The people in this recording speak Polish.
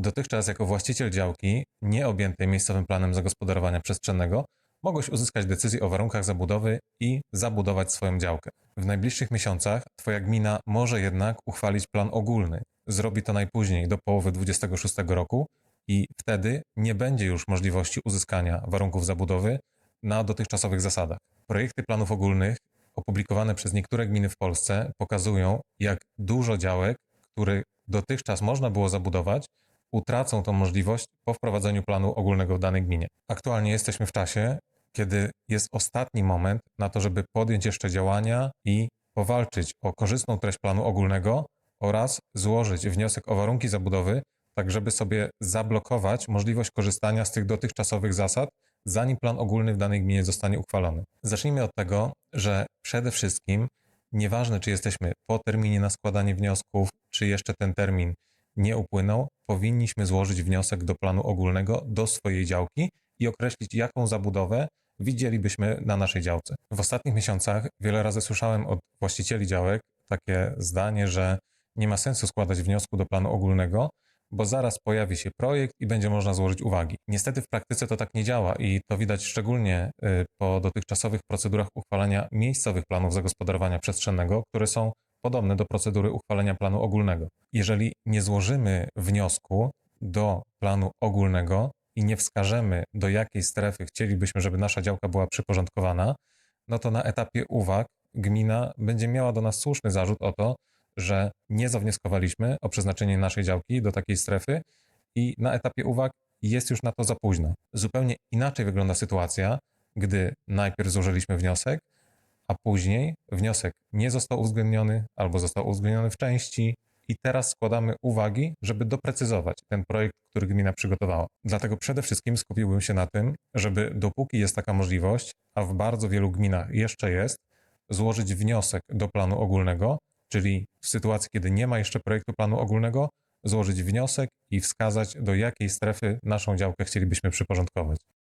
Dotychczas jako właściciel działki nieobjętej miejscowym planem zagospodarowania przestrzennego mogłeś uzyskać decyzję o warunkach zabudowy i zabudować swoją działkę. W najbliższych miesiącach Twoja gmina może jednak uchwalić plan ogólny. Zrobi to najpóźniej do połowy 26 roku i wtedy nie będzie już możliwości uzyskania warunków zabudowy na dotychczasowych zasadach. Projekty planów ogólnych opublikowane przez niektóre gminy w Polsce pokazują, jak dużo działek, które dotychczas można było zabudować, utracą tą możliwość po wprowadzeniu planu ogólnego w danej gminie. Aktualnie jesteśmy w czasie, kiedy jest ostatni moment na to, żeby podjąć jeszcze działania i powalczyć o korzystną treść planu ogólnego oraz złożyć wniosek o warunki zabudowy, tak żeby sobie zablokować możliwość korzystania z tych dotychczasowych zasad, zanim plan ogólny w danej gminie zostanie uchwalony. Zacznijmy od tego, że przede wszystkim nieważne, czy jesteśmy po terminie na składanie wniosków, czy jeszcze ten termin nie upłynął, powinniśmy złożyć wniosek do planu ogólnego do swojej działki i określić, jaką zabudowę widzielibyśmy na naszej działce. W ostatnich miesiącach wiele razy słyszałem od właścicieli działek takie zdanie, że nie ma sensu składać wniosku do planu ogólnego, bo zaraz pojawi się projekt i będzie można złożyć uwagi. Niestety w praktyce to tak nie działa i to widać szczególnie y, po dotychczasowych procedurach uchwalania miejscowych planów zagospodarowania przestrzennego, które są podobne do procedury uchwalenia planu ogólnego. Jeżeli nie złożymy wniosku do planu ogólnego i nie wskażemy, do jakiej strefy chcielibyśmy, żeby nasza działka była przyporządkowana, no to na etapie uwag gmina będzie miała do nas słuszny zarzut o to, że nie zawnioskowaliśmy o przeznaczenie naszej działki do takiej strefy i na etapie uwag jest już na to za późno. Zupełnie inaczej wygląda sytuacja, gdy najpierw złożyliśmy wniosek, a później wniosek nie został uwzględniony albo został uwzględniony w części i teraz składamy uwagi, żeby doprecyzować ten projekt, który gmina przygotowała. Dlatego przede wszystkim skupiłbym się na tym, żeby dopóki jest taka możliwość, a w bardzo wielu gminach jeszcze jest, złożyć wniosek do planu ogólnego, czyli w sytuacji, kiedy nie ma jeszcze projektu planu ogólnego, złożyć wniosek i wskazać, do jakiej strefy naszą działkę chcielibyśmy przyporządkować.